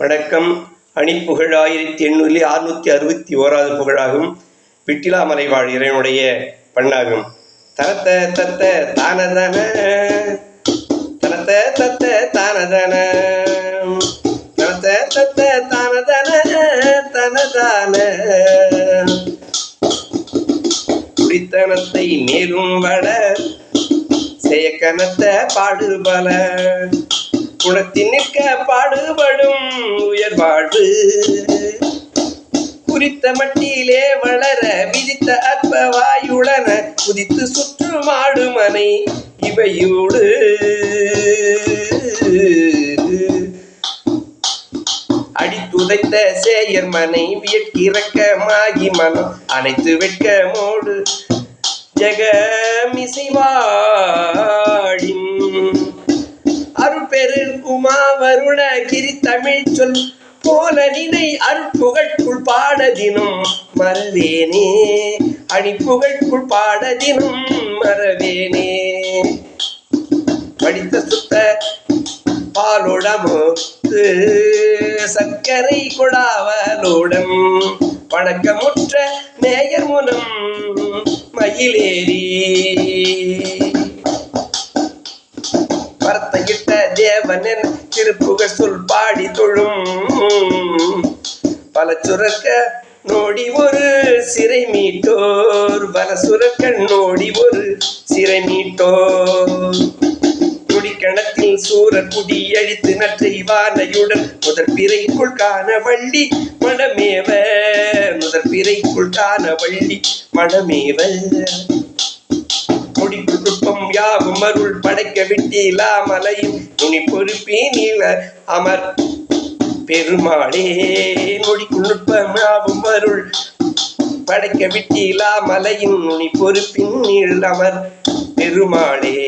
வணக்கம். அணிப்புகழ் ஆயிரத்தி எண்ணூறில் அறுநூற்றி அறுபத்தி ஓராவது புகழாகும். விட்டிலாமலை வாழ் இறைவனுடைய பண்ணாகும். தனத்த தத்த தானதன தனத்த தத்த தானதன தனத்த தத்த தானதன தனதான குடித்தனத்தை மேலும் வள செயக்கனத்த பாடுபல. குணத்தின் நிற்க பாடுபடும் உயர் வாழ்வு. குறித்த மட்டியிலே வளர விதித்த அற்ப வாயுளன குதித்து சுற்று மாடு இவையோடு. அடித்துதைத்த சேயர் மனை வியற்கிறக்கமாகி மனம் அனைத்து வெட்கமோடு பெரு உமா வருண கிரி தமிழ் சொல் போல நினை அருட்புகழ்க்குள் பாடதினும் மறவேனே. அடிப்புகழ்குள் பாடதினும் மறவேனே. படித்த சுத்த பாலுடமுத்து சர்க்கரை கொடாவலுடன் வணக்கமுற்ற நேயர் முனம் மயிலேறி. தேவனின் திருப்புகழ் சொல் பாடி தொழும். பல சுரக்க நோடி ஒரு சிறை மீட்டோர். பல சுரக்க நோடி ஒரு சிறை மீட்டோர். குடிக்கணத்தில் சூரர் குடி அழித்து நற்றை வானையுடன் முதற் பிறைக்குள் காண வள்ளி மடமேவ முதற் பிறைக்குள் காண வள்ளி மடமேவ யாவும் அருள் படைக்க விட்டீலா மலையும். நுனி பொறுப்பே நீல அமர். பெருமாளே நொடிக்குள் நுட்பம் யாவும் அருள் படைக்க விட்டீலா மலையின் நுனி பொறுப்பின் நீள் அமர். பெருமாளே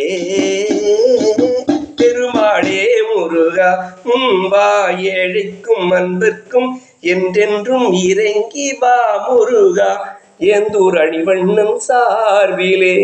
பெருமாளே முருகா முன்பா ஏழைக்கும் அன்பிற்கும் என்றென்றும் இறங்கி வா முருகா. ஏந்தூர் அணிவண்ணம் சார்பிலே.